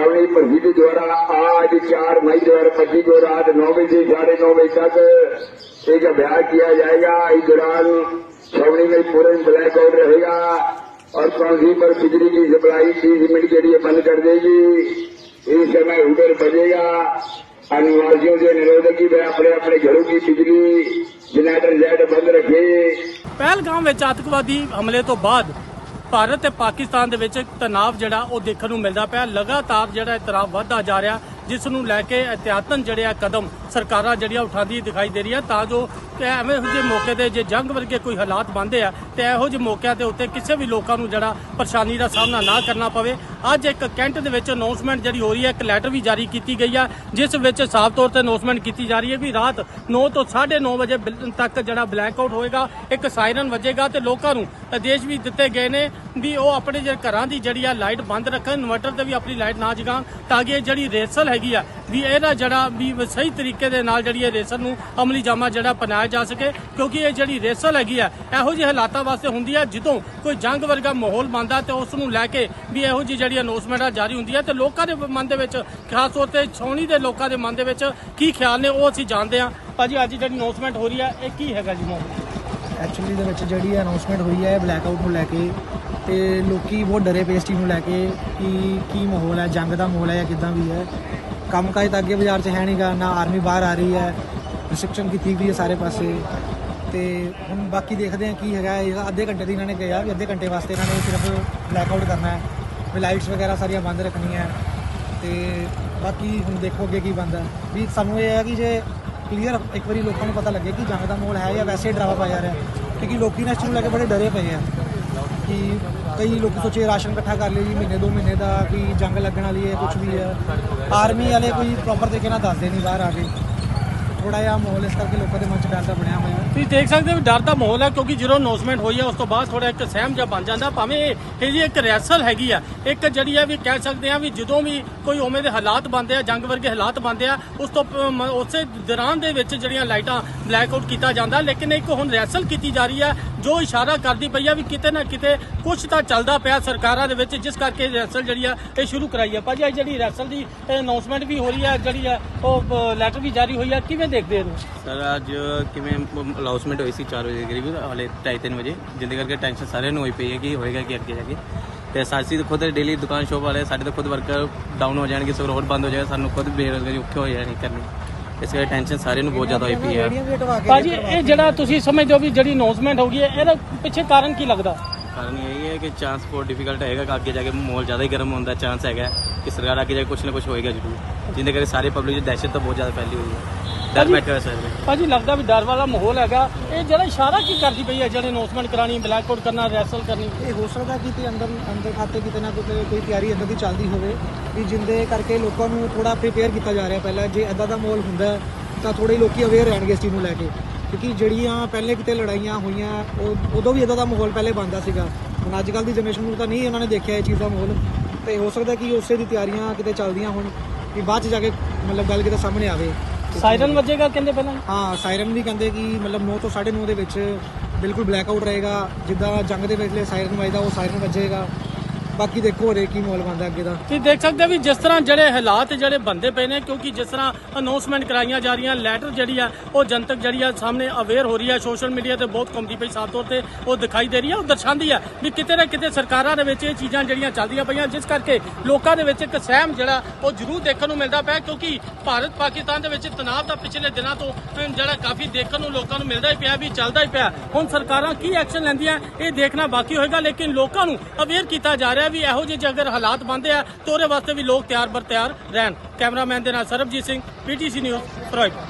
छावनी प्रसिद्ध द्वारा आज चार मई दो हजार पच्चीस को रात नौ बजे से साढ़े नौ बजे तक एक अभ्यास किया जाएगा इस दौरान छावनी में पूर्ण ब्लैक आउट रहेगा और कौंसी पर बिजली की सप्लाई तीस मिनट के लिए बंद कर देगी इस समय हुडर बजेगा और निवासियों से अनुरोध है कि वे अपने अपने घरों की बिजली जनरेटर जेट बंद रखे ਪਹਿਲਗਾਮ ਵਿੱਚ ਆਤੰਕਵਾਦੀ ਹਮਲੇ ਤੋਂ ਬਾਅਦ ਭਾਰਤ ਤੇ ਪਾਕਿਸਤਾਨ ਦੇ ਵਿੱਚ ਤਣਾਅ ਜਿਹੜਾ ਉਹ ਦੇਖਣ ਨੂੰ ਮਿਲਦਾ ਪਿਆ। ਲਗਾਤਾਰ ਜਿਹੜਾ ਇਹ ਤਣਾਅ ਵੱਧਦਾ ਜਾ ਰਿਹਾ, ਜਿਸ ਨੂੰ ਲੈ ਕੇ ਇhtiyatan ਜਿਹੜੇ ਆ ਕਦਮ ਸਰਕਾਰਾਂ ਜਿਹੜੀਆਂ ਉਠਾਉਂਦੀ ਦਿਖਾਈ ਦੇ ਰਹੀ ਆ ਤਾਂ ਜੋ ਐਵੇਂ ਇਹੋ ਜਿਹੇ ਮੌਕੇ ਤੇ ਜੇ ਜੰਗ ਵਰਗੇ ਕੋਈ ਹਾਲਾਤ ਬਣਦੇ ਆ, ਤੇ ਇਹੋ ਜਿਹੇ ਮੌਕਿਆਂ ਦੇ ਉੱਤੇ ਕਿਸੇ ਵੀ ਲੋਕਾਂ ਨੂੰ ਜਿਹੜਾ ਪਰੇਸ਼ਾਨੀ ਦਾ ਸਾਹਮਣਾ ਨਾ ਕਰਨਾ ਪਵੇ। ਅੱਜ ਇੱਕ ਕੈਂਟ ਦੇ ਵਿੱਚ ਅਨਾਉਂਸਮੈਂਟ ਜਿਹੜੀ ਹੋ ਰਹੀ ਹੈ, ਇੱਕ ਲੈਟਰ ਵੀ ਜਾਰੀ ਕੀਤੀ ਗਈ ਆ, ਜਿਸ ਵਿੱਚ ਸਾਫ਼ ਤੌਰ ਤੇ ਅਨਾਉਂਸਮੈਂਟ ਕੀਤੀ ਜਾ ਰਹੀ ਹੈ ਵੀ ਰਾਤ 9 ਤੋਂ 9:30 ਵਜੇ ਬਿਲ- ਤੱਕ ਜਿਹੜਾ ਬਲੈਕ ਆਊਟ ਹੋਏਗਾ, ਇੱਕ ਸਾਇਰਨ ਵੱਜੇਗਾ ਤੇ ਲੋਕਾਂ ਨੂੰ ਆਦੇਸ਼ ਵੀ ਦਿੱਤੇ ਗਏ ਨੇ ਵੀ ਉਹ ਆਪਣੇ ਜਿਹੜੇ ਘਰਾਂ ਦੀ ਜਿਹੜੀ ਆ ਲਾਈਟ ਬੰਦ ਰੱਖਣ ਇਨਵਰਟਰ ਤੇ ਵੀ ਆਪਣੀ ਲਾਈਟ ਨਾ ਜਗਾਉਣ, ਤਾਂ ਕਿ ਜਿਹੜੀ ਰੇਸਲ ਹੈਗੀ ਆ ਵੀ ਇਹਦਾ ਜਿਹੜਾ ਵੀ ਸਹੀ ਤਰੀਕੇ ਦੇ ਨਾਲ ਜਿਹੜੀ ਇਹ ਰੇਸਰ ਨੂੰ ਅਮਲੀ ਜਾਮਾ ਜਿਹੜਾ ਪਨਾਇਆ ਜਾ ਸਕੇ, ਕਿਉਂਕਿ ਇਹ ਜਿਹੜੀ ਰੇਸਲ ਹੈਗੀ ਆ, ਇਹੋ ਜਿਹੇ ਹਾਲਾਤਾਂ ਵਾਸਤੇ ਹੁੰਦੀ ਆ, ਜਦੋਂ ਕੋਈ ਜੰਗ ਵਰਗਾ ਮਾਹੌਲ ਬਣਦਾ ਤੇ ਉਸ ਨੂੰ ਲੈ ਕੇ ਵੀ ਇਹੋ ਜਿਹੀ ਜਿਹੜੀ ਅਨਾਉਂਸਮੈਂਟ ਆ ਜਾਰੀ ਹੁੰਦੀ ਹੈ ਤੇ ਲੋਕਾਂ ਦੇ ਮਨ ਦੇ ਵਿੱਚ, ਖਾਸ ਤੌਰ ਤੇ ਛਾਉਣੀ ਦੇ ਲੋਕਾਂ ਦੇ ਮਨ ਦੇ ਵਿੱਚ ਕੀ ਖਿਆਲ ਨੇ, ਉਹ ਅਸੀਂ ਜਾਣਦੇ ਹਾਂ ਭਾਜੀ, ਅੱਜ ਜਿਹੜੀ ਅਨਾਉਂਸਮੈਂਟ ਹੋ ਰਹੀ ਹੈ ਇਹ ਕੀ ਹੈਗਾ ਜੀ ਮਾਹੌਲ? ਐਕਚੁਅਲੀ ਦੇ ਵਿੱਚ ਜਿਹੜੀ ਅਨਾਉਂਸਮੈਂਟ ਹੋਈ ਹੈ ਬਲੈਕ ਆਊਟ ਨੂੰ ਲੈ ਕੇ ਤੇ ਲੋਕੀ ਬਹੁਤ ਡਰੇ ਪੇਸਟੀ ਨੂੰ ਲੈ ਕੇ ਕਿ ਕੀ ਮਾਹੌਲ ਹੈ ਜੰਗ ਦਾ ਮਾਹੌਲ ਹੈ ਜਾਂ ਕਿਦਾਂ ਵੀ ਹੈ ਕੰਮਕਾਜ ਤਾਂ ਅੱਗੇ ਬਾਜ਼ਾਰ 'ਚ ਹੈ ਨਹੀਂਗਾ ਨਾ ਆਰਮੀ ਬਾਹਰ ਆ ਰਹੀ ਹੈ ਰਿਸਟ੍ਰਿਕਸ਼ਨ ਕੀਤੀ ਗਈ ਹੈ ਸਾਰੇ ਪਾਸੇ। ਤੇ ਹੁਣ ਬਾਕੀ ਦੇਖਦੇ ਹਾਂ ਕੀ ਹੈਗਾ, ਇਹ ਅੱਧੇ ਘੰਟੇ ਦੀ ਇਹਨਾਂ ਨੇ ਕਿਹਾ ਵੀ ਅੱਧੇ ਘੰਟੇ ਵਾਸਤੇ ਇਹਨਾਂ ਨੇ ਸਿਰਫ ਬਲੈਕ ਆਊਟ ਕਰਨਾ ਹੈ, ਵੀ ਲਾਈਟਸ ਵਗੈਰਾ ਸਾਰੀਆਂ ਬੰਦ ਰੱਖਣੀਆਂ ਤੇ ਬਾਕੀ ਹੁਣ ਦੇਖੋ ਅੱਗੇ ਕੀ ਬਣਦਾ। ਵੀ ਸਾਨੂੰ ਇਹ ਹੈ ਕਿ ਜੇ ਕਲੀਅਰ ਇੱਕ ਵਾਰੀ ਲੋਕਾਂ ਨੂੰ ਪਤਾ ਲੱਗੇ ਕਿ ਜੰਗ ਦਾ ਮਾਹੌਲ ਹੈ ਜਾਂ ਵੈਸੇ ਹੀ ਡਰਾਵਾ ਪਾਇਆ ਜਾ ਰਿਹਾ ਕਿਉਂਕਿ ਲੋਕੀ ਨਾ ਇਸ ਨੂੰ ਲੈ ਕੇ ਬੜੇ ਡਰੇ ਪਏ ਆ। ਕਿ ਕਈ ਲੋਕ ਸੋਚੇ ਰਾਸ਼ਨ ਇਕੱਠਾ ਕਰ ਲਿਓ ਜੀ, ਮਹੀਨੇ ਦੋ ਮਹੀਨੇ ਦਾ, ਕਿ ਜੰਗ ਲੱਗਣ ਵਾਲੀ ਹੈ ਕੁਝ ਵੀ ਹੈ। ਆਰਮੀ ਵਾਲੇ ਕੋਈ ਪ੍ਰੋਪਰ ਤਰੀਕੇ ਨਾਲ ਦੱਸਦੇ ਨਹੀਂ ਬਾਹਰ ਆ ਕੇ। ਥੋੜਾ ਜਿਹਾ ਮਾਹੌਲ ਇਸ ਕਰਕੇ ਲੋਕਾਂ ਦੇ ਮਨ 'ਚ ਡਰ ਦਾ ਬਣਿਆ ਹੋਇਆ। ਤੁਸੀਂ ਦੇਖ ਸਕਦੇ ਹੋ ਵੀ ਡਰ ਦਾ ਮਾਹੌਲ ਹੈ, ਕਿਉਂਕਿ ਜਦੋਂ ਅਨਾਉਂਸਮੈਂਟ ਹੋਈ ਹੈ, ਉਸ ਤੋਂ ਬਾਅਦ ਥੋੜਾ ਇੱਕ ਸਹਿਮ ਜਿਹਾ ਬਣ ਜਾਂਦਾ। ਭਾਵੇਂ ਇਹ ਇਹ ਜੀ ਇੱਕ ਰੈਸਲ ਹੈਗੀ ਆ, ਇੱਕ ਜਿਹੜੀ ਆ ਵੀ ਕਹਿ ਸਕਦੇ ਆ ਵੀ ਜਦੋਂ ਵੀ ਕੋਈ ਉਵੇਂ ਦੇ ਹਾਲਾਤ ਬਣਦੇ ਆ, ਜੰਗ ਵਰਗੇ ਹਾਲਾਤ ਬਣਦੇ ਆ, ਉਸ ਤੋਂ ਪ- ਉਸੇ ਦੌਰਾਨ ਦੇ ਵਿੱਚ ਜਿਹੜੀਆਂ ਲਾਈਟਾਂ ਬਲੈਕ ਆਊਟ ਕੀਤਾ ਜਾਂਦਾ। ਲੇਕਿਨ ਇੱਕ ਹੁਣ ਰੈਸਲ ਕੀਤੀ ਜਾ ਰਹੀ ਆ ਜੋ ਇਸ਼ਾਰਾ ਕਰਦੀ ਪਈ ਆ ਵੀ ਕਿਤੇ ਨਾ ਕਿਤੇ ਕੁਝ ਤਾਂ ਚੱਲਦਾ ਪਿਆ ਸਰਕਾਰਾਂ ਦੇ ਵਿੱਚ, ਜਿਸ ਕਰਕੇ ਰੈਸਲ ਜਿਹੜੀ ਆ ਇਹ ਸ਼ੁਰੂ ਕਰਾਈ ਆ। ਭਾਜੀ ਅੱਜ ਜਿਹੜੀ ਰੈਸਲ ਦੀ ਅਨਾਉਂਸਮੈਂਟ ਵੀ ਹੋ ਰਹੀ ਆ, ਜਿਹੜੀ ਆ ਉਹ ਲੈਟਰ ਵੀ ਜਾਰੀ ਹੋਈ ਆ, ਕਿਵੇਂ ਦੇਖਦੇ ਇਹਨੂੰ ਸਰ ਅੱਜ ਕਿਵੇਂ ਅਨਾਉਂਸਮੈਂਟ ਹੋਈ ਸੀ 4 ਵਜੇ ਦੇ ਕਰੀਬ, ਹਾਲੇ 2:30 ਵਜੇ, ਜਿੰਦੇ ਕਰਕੇ ਟੈਨਸ਼ਨ ਸਾਰਿਆਂ ਨੂੰ ਹੋਈ ਪਈ ਹੈ ਕਿ ਹੋਏਗਾ ਕਿ ਅੱਗੇ ਜਾ ਕੇ। ਤੇ ਸਾਡੀ ਤਾਂ ਖੁਦ ਡੇਲੀ ਦੁਕਾਨ ਸ਼ੋਪ ਵਾਲੇ ਸਾਡੇ ਤਾਂ ਖੁਦ ਵਰਕਰ ਡਾਊਨ ਹੋ ਜਾਣਗੇ ਸੋ ਰੋਡ ਬੰਦ ਹੋ ਜਾਏਗਾ, ਸਾਨੂੰ ਖੁਦ ਬੇਰੋਜ਼ਗਾਰੀ ਔਖੇ ਹੋ ਜਾਣੀ ਕਰਨੀ। ਇਸ ਕਰਕੇ ਟੈਨਸ਼ਨ ਸਾਰਿਆਂ ਨੂੰ ਬਹੁਤ ਜ਼ਿਆਦਾ ਹੋਈ ਪਈ ਹੈ ਭਾਜੀ ਇਹ ਜਿਹੜਾ ਤੁਸੀਂ ਸਮਝਦੇ ਹੋ ਵੀ ਜਿਹੜੀ ਅਨਾਉਂਸਮੈਂਟ ਹੋ ਗਈ ਹੈ ਇਹਦਾ ਪਿੱਛੇ ਕਾਰਨ ਕੀ ਲੱਗਦਾ? ਕਾਰਨ ਇਹ ਹੈ ਕਿ ਚਾਂਸ ਬਹੁਤ ਡਿਫਿਕਲਟ ਹੈਗਾ ਕਿ ਅੱਗੇ ਜਾ ਕੇ ਮਾਹੌਲ ਜ਼ਿਆਦਾ ਹੀ ਗਰਮ ਹੋਣ ਦਾ ਚਾਂਸ ਹੈਗਾ ਕਿ ਸਰਕਾਰ ਅੱਗੇ ਜਾ ਕੇ ਕੁਝ ਨਾ ਕੁਝ ਹੋਏਗਾ ਜ਼ਰੂਰ। ਜਿੰਦੇ ਕਰਕੇ ਸਾਰੇ ਪਬਲਿਕ 'ਚ ਦਹਿਸ਼ਤ ਤਾਂ ਬਹੁਤ ਜ਼ਿਆਦਾ ਫੈਲੀ ਹੋਈ ਹੈ। ਡਰ ਭਾਜੀ- ਬੈਠਾ ਹੋਇਆ ਸਰ। ਭਾਜੀ ਲੱਗਦਾ ਵੀ ਡਰ ਵਾਲਾ ਮਾਹੌਲ ਹੈਗਾ। ਇਹ ਜਿਹੜਾ ਇਸ਼ਾਰਾ ਕੀ ਕਰਦੀ ਪਈ ਹੈ ਜਿਹੜੇ ਅਨਾਉਂਸਮੈਂਟ ਕਰਾਣੀ ਬਲੈਕ ਆਊਟ ਕਰਨਾ ਰੈਸਲ ਕਰਨੀ? ਇਹ ਹੋ ਸਕਦਾ ਕਿ ਤੇ ਅੰਦਰ ਅੰਦਰ ਖਾਤੇ ਕਿਤੇ ਨਾ ਕਿਤੇ ਕੋਈ ਤਿਆਰੀ ਇਦਾਂ ਦੀ ਚੱਲਦੀ ਹੋਵੇ ਵੀ ਜਿੰਦੇ ਕਰਕੇ ਲੋਕਾਂ ਨੂੰ ਥੋੜਾ ਪ੍ਰੀਪੇਅਰ ਕੀਤਾ ਜਾ ਰਿਹਾ ਪਹਿਲਾਂ। ਜੇ ਇਦਾਂ ਦਾ ਮਾਹੌਲ ਹੁੰਦਾ ਤਾਂ ਥੋੜੇ ਲੋਕੀ ਅਵੇਅਰ ਰਹਿਣਗੇ ਇਸ ਚੀਜ਼ ਨੂੰ ਲੈ ਕੇ। ਕਿਉਂਕਿ ਜਿਹੜੀਆਂ ਪਹਿਲੇ ਕਿਤੇ ਲੜਾਈਆਂ ਹੋਈਆਂ ਉਹ ਉਦੋਂ ਵੀ ਇਦਾਂ ਦਾ ਮਾਹੌਲ ਪਹਿਲੇ ਬਣਦਾ ਸੀਗਾ। ਹੁਣ ਅੱਜ ਕੱਲ ਦੀ ਜਨਰੇਸ਼ਨ ਨੂੰ ਤਾਂ ਨਹੀਂ ਉਹਨਾਂ ਨੇ ਦੇਖਿਆ ਇਹ ਚੀਜ਼ ਦਾ ਮਾਹੌਲ। ਤੇ ਹੋ ਸਕਦਾ ਕਿ ਉਸੇ ਦੀ ਤਿਆਰੀਆਂ ਕਿਤੇ ਚੱਲਦੀਆਂ ਹੋਣ ਕਿ ਬਾਅਦ ਚ ਜਾ ਕੇ ਮਤਲਬ ਗੱਲ ਕਿਤੇ ਸਾਹਮਣੇ ਆਵੇ। ਸਾਇਰਨ ਵੱਜੇਗਾ ਕਹਿੰਦੇ ਪਹਿਲਾਂ? ਹਾਂ, ਸਾਇਰਨ ਵੀ ਕਹਿੰਦੇ ਕਿ ਮਤਲਬ 9 ਤੋਂ 9:30 ਦੇ ਵਿੱਚ ਬਿਲਕੁਲ ਬਲੈਕ ਆਊਟ ਰਹੇਗਾ। ਜਿੱਦਾਂ ਜੰਗ ਦੇ ਵੇਲੇ ਸਾਇਰਨ ਵੱਜਦਾ, ਉਹ ਸਾਇਰਨ ਵੱਜੇਗਾ। ਬਾਕੀ ਦੇਖੋ ਰੇ ਕੀ ਮਾਹੌਲ ਬਣਦਾ ਅੱਗੇ ਦਾ। ਤੁਸੀਂ ਦੇਖ ਸਕਦੇ ਹੋ ਵੀ ਜਿਸ ਤਰ੍ਹਾਂ ਜਿਹੜੇ ਹਾਲਾਤ ਜਿਹੜੇ ਬੰਦੇ ਪਏ ਨੇ, ਕਿਉਂਕਿ ਜਿਸ ਤਰ੍ਹਾਂ ਅਨਾਉਂਸਮੈਂਟ ਕਰਾਈਆਂ ਜਾ ਰਹੀਆਂ ਲੈਟਰ ਜਿਹੜੀ ਆ, ਉਹ ਜਨਤਕ ਜਿਹੜੀ ਆ ਸਾਹਮਣੇ ਅਵੇਅਰ ਹੋ ਰਹੀ ਆ ਸੋਸ਼ਲ ਮੀਡੀਆ ਤੇ ਬਹੁਤ ਘੁੰਮਦੀ ਪਈ ਸਾਫ਼ ਤੌਰ ਤੇ, ਉਹ ਦਿਖਾਈ ਦੇ ਰਹੀ ਆ, ਉਹ ਦਰਸਾਉਂਦੀ ਆ ਵੀ ਕਿਤੇ ਨਾ ਕਿਤੇ ਸਰਕਾਰਾਂ ਦੇ ਵਿੱਚ ਇਹ ਚੀਜ਼ਾਂ ਜਿਹੜੀਆਂ ਚੱਲਦੀਆਂ ਪਈਆਂ, ਜਿਸ ਕਰਕੇ ਲੋਕਾਂ ਦੇ ਵਿੱਚ ਇੱਕ ਸਹਿਮ ਜਿਹੜਾ, ਉਹ ਜ਼ਰੂਰ ਦੇਖਣ ਨੂੰ ਮਿਲਦਾ ਪਿਆ, ਕਿਉਂਕਿ ਭਾਰਤ ਪਾਕਿਸਤਾਨ ਦੇ ਵਿੱਚ ਤਣਾਅ ਦਾ ਪਿਛਲੇ ਦਿਨਾਂ ਤੋਂ ਜਿਹੜਾ ਕਾਫੀ ਦੇਖਣ ਨੂੰ ਲੋਕਾਂ ਨੂੰ ਮਿਲਦਾ ਹੀ ਪਿਆ, ਵੀ ਚੱਲਦਾ ਹੀ ਪਿਆ। ਹੁਣ ਸਰਕਾਰਾਂ ਕੀ ਐਕਸ਼ਨ ਲੈਂਦੀਆਂ, ਇਹ ਦੇਖਣਾ ਬਾਕੀ ਹੋਏਗਾ, ਲੇਕਿਨ ਲੋਕਾਂ ਨੂੰ ਅਵੇਅਰ ਕੀਤਾ ਜਾ ਰਿਹਾ ਵੀ ਇਹੋ ਜਿਹੇ ਅਗਰ ਹਾਲਾਤ ਬਣਦੇ ਆ ਤਾਂ ਉਹਦੇ ਵਾਸਤੇ ਵੀ ਲੋਕ ਤਿਆਰ ਬਰ ਤਿਆਰ ਰਹਿਣ। ਕੈਮਰਾਮੈਨ ਦੇ ਨਾਲ ਸਰਬਜੀਤ ਸਿੰਘ, ਪੀਟੀਸੀ ਨਿਊਜ਼, ਫਿਰੋਜ਼ਪੁਰ।